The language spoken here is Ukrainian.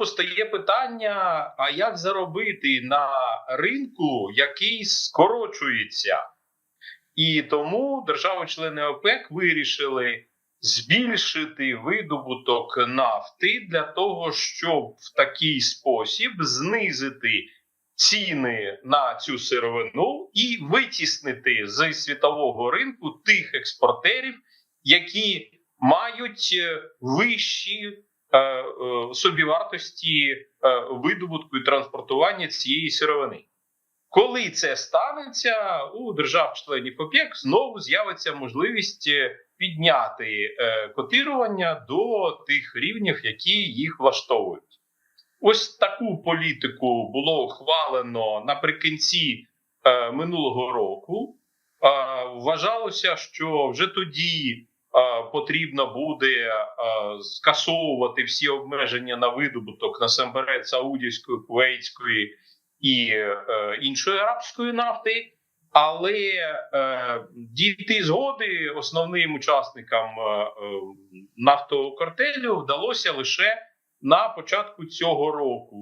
постає питання: а як заробити на ринку, який скорочується? І тому держави-члени ОПЕК вирішили збільшити видобуток нафти для того, щоб в такий спосіб знизити ціни на цю сировину і витіснити з світового ринку тих експортерів, які мають е, вищі собівартості е, видобутку і транспортування цієї сировини. Коли це станеться, у держав-членів ОПЕК знову з'явиться можливість е, підняти е, котирування до тих рівнів, які їх влаштовують. Ось таку політику було ухвалено наприкінці е, минулого року. Е, вважалося, що вже тоді е, потрібно буде е, скасовувати всі обмеження на видобуток насамперед саудівської, кувейтської і е, іншої арабської нафти. Але е, дійти згоди основним учасникам е, е, нафтового картелю вдалося лише на початку цього року.